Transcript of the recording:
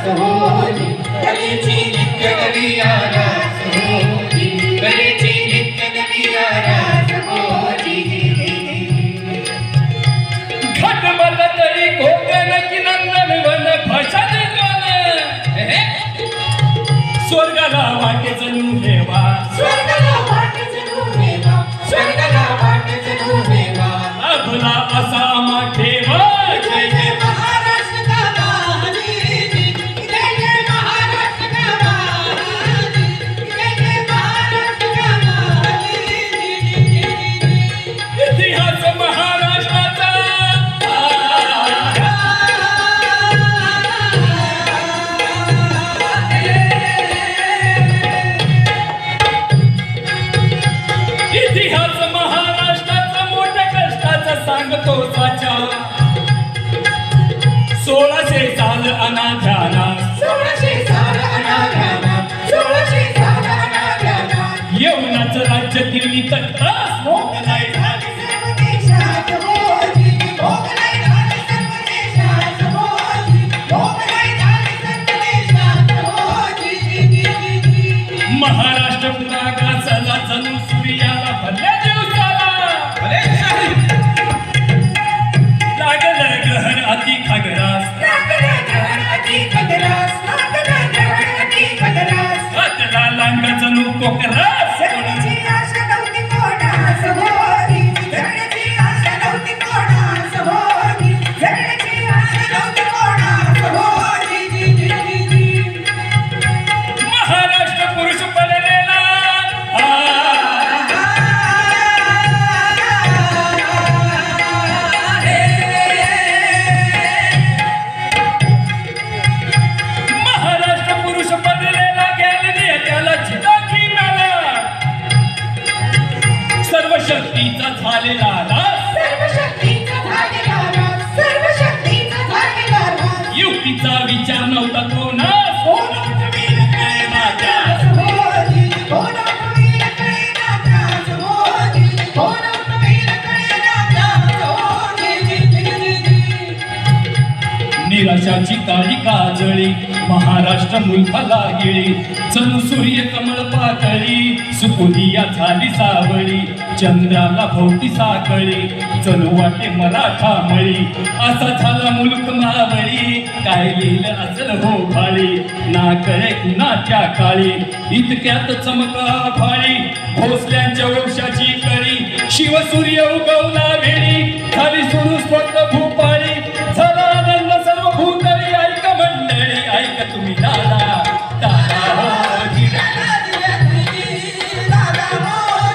रास होती कलेची नित्य नविया रास होती कलेची नित्य नविया रास होती तरी कोकण की नंदन वन भजन स्वर्गाला वाटे जणू सांगतो साचा. सोळाशे साल अनाध्याना सोळाशे लांगा जणू युक्तीचा विचार नव्हता कोणास निराशाची काळी काजळी महाराष्ट्र मुलखाला गिळी जणू सूर्य कमळ पातळी सुपुदिया झाली सावळी चंद्राला भोवती साकळी जणू वाटे मराठा मळी. असा झाला मुलक मावळी काय लिहिलं असल हो भाळी. ना कळे कुणाच्या काळी इतक्यात चमका फाळी भोसल्यांच्या वंशाची कळी शिवसूर्य उगवला भेळी खाली